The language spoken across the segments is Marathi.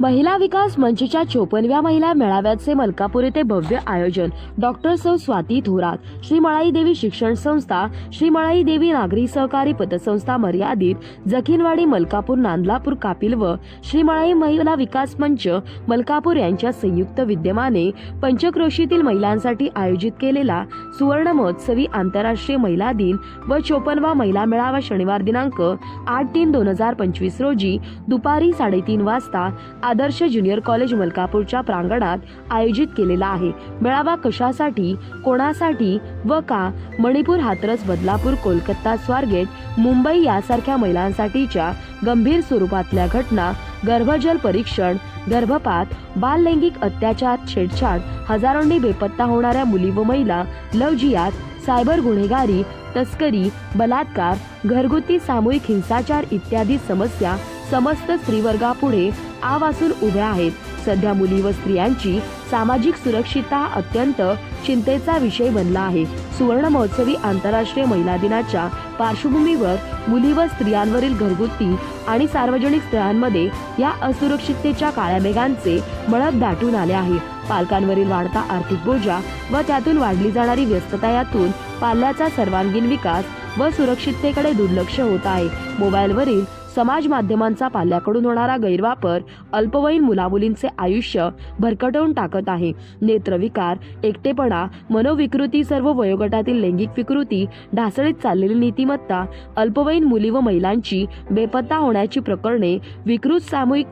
महिला विकास मंचच्या चोपनव्या महिला मेळाव्याचे मलकापूर येथे भव्य आयोजन. डॉक्टर सौ स्वाती थोरात श्री मळाई देवी शिक्षण संस्था श्री मळाई देवी नागरी सहकारी पतसंस्था मर्यादित जखीनवाडी मलकापूर नांदलापूर कापिल व श्री मळाई महिला विकास मंच मलकापूर यांच्या संयुक्त विद्यमाने पंचक्रोशीतील महिलांसाठी आयोजित केलेला सुवर्ण महोत्सवी आंतरराष्ट्रीय महिला दिन व चोपनवा महिला मेळावा शनिवार दिनांक आठ तीन दोन हजार पंचवीस रोजी दुपारी साडेतीन वाजता आदर्श ज्युनियर कॉलेज मलकापूरच्या प्रांगणात आयोजित केलेला आहे. मेळावा कशासाठी कोणासाठी व का? मणिपूर हातरस बदलापूर कोलकाता स्वारगेट मुंबई यासारख्या महिलांसाठीच्या गंभीर स्वरूपातल्या घटना गर्भजल परीक्षण गर्भपात बाललैंगिक अत्याचार छेडछाड हजारोंनी बेपत्ता होणाऱ्या मुली व महिला लवजियात सायबर गुन्हेगारी तस्करी बलात्कार घरगुती सामूहिक हिंसाचार इत्यादी समस्या समस्त स्त्रीवर्गापुढे आ वासून उभ्या आहेत. सध्या मुली व स्त्रियांची सामाजिक सुरक्षितता अत्यंत चिंतेचा विषय बनला आहे. सुवर्ण महोत्सवी आंतरराष्ट्रीय महिला दिनाच्या पार्श्वभूमीवर मुली व स्त्रियांवरील घरगुती आणि सार्वजनिक स्थळांमध्ये या असुरक्षिततेच्या काळ्या मेघांचे मळब दाटून आले आहे. पालकांवरील वाढता आर्थिक बोजा व त्यातून वाढली जाणारी व्यस्तता यातून पाल्याचा सर्वांगीण विकास व सुरक्षिततेकडे दुर्लक्ष होत आहे. मोबाईलवरील समाज माध्यमांचा पाल्याकडून होणारा गैरवापर अल्पवयीन मुलामुलींचे आयुष्य भरकटवून टाकत आहे. नेत्रविकार एकटेपणा मनोविकृती सर्व वयोगटातील लैंगिक विकृती ढासळीत चाललेली नीतिमत्ता अल्पवयीन मुली व महिलांची बेपत्ता होण्याची प्रकरणे विकृत सामूहिक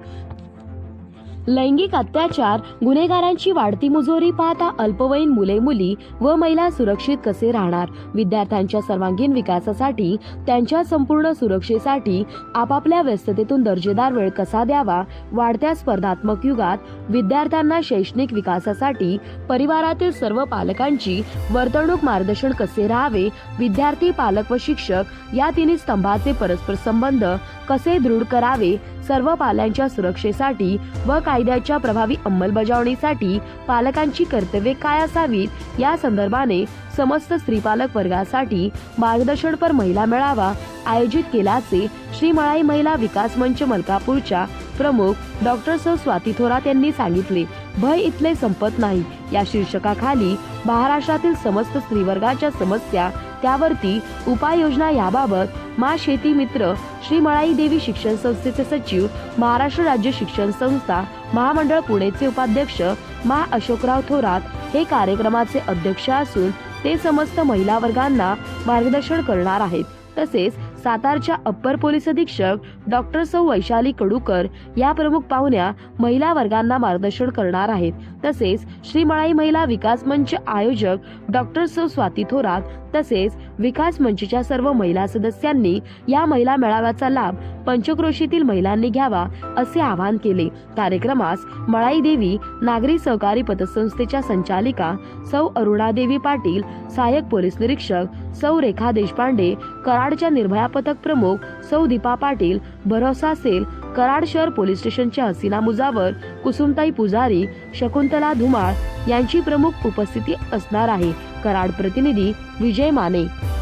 लैंगिक अत्याचार गुन्हेगारांची वाढती मुजोरी पाहता अल्पवयीन मुले मुली व महिला सुरक्षित कसे राहणार? विद्यार्थ्यांच्या सर्वांगीण विकासासाठी त्यांच्या संपूर्ण सुरक्षेसाठी आपापल्या व्यस्ततेतून दर्जेदार वेळ कसा द्यावा? वाढत्या स्पर्धात्मक युगात विद्यार्थ्यांना शैक्षणिक विकासासाठी परिवारातील सर्व पालकांची वर्तणूक मार्गदर्शन कसे राहावे? विद्यार्थी पालक व शिक्षक या तिन्ही स्तंभाचे परस्पर संबंध कसे दृढ करावे? सर्व पाल्यांच्या सुरक्षेसाठी व कायद्याच्या प्रभावी अंमलबजावणीसाठी पालकांची कर्तव्ये काय असावीत? या संदर्भाने समस्त स्त्रीपालक वर्गासाठी मार्गदर्शनपर महिला मेळावा आयोजित केल्याचे श्री मळाई महिला विकास मंच मलकापूरच्या प्रमुख डॉक्टर सौ. स्वाती थोरात यांनी सांगितले. भय इथले संपत नाही. या शीर्षकाखाली महाराष्ट्रातील समस्त स्त्रीवर्गाच्या समस्या त्यावरती उपाययोजना याबाबत मा शेती मित्र श्री मळाई देवी शिक्षण संस्थेचे सचिव महाराष्ट्र राज्य शिक्षण संस्था महामंडळ पुणेचे उपाध्यक्ष मा अशोकराव थोरात हे कार्यक्रमाचे अध्यक्ष असून ते समस्त महिला वर्गांना मार्गदर्शन करणार आहेत. तसेच सातारच्या अप्पर पोलीस अधीक्षक डॉक्टर सौ वैशाली कडूकर या प्रमुख पाहुण्या महिला वर्गांना मार्गदर्शन करणार आहेत. तसेच श्रीमळाई महिला विकास मंच आयोजक डॉक्टर सौ स्वाती थोरात तसेच विकास मंचच्या सर्व महिला सदस्यांनी या महिला मेळाव्याचा लाभ पंचक्रोशीतील महिलांनी घ्यावा असे आवाहन केले. कार्यक्रमास मळाई देवी नागरी सहकारी पतसंस्थेच्या संचालिका सौ अरुणादेवी पाटील सहाय्यक पोलीस निरीक्षक सौ रेखा देशपांडे कराडच्या निर्भया पथक प्रमुख सौ दीपा पाटील भरोसा सेल कराड शहर पोलीस स्टेशनच्या हसीना मुजावर कुसुमताई पुजारी शकुंतला धुमाळ यांची प्रमुख उपस्थिती असणार आहे. कराड प्रतिनिधी विजय माने.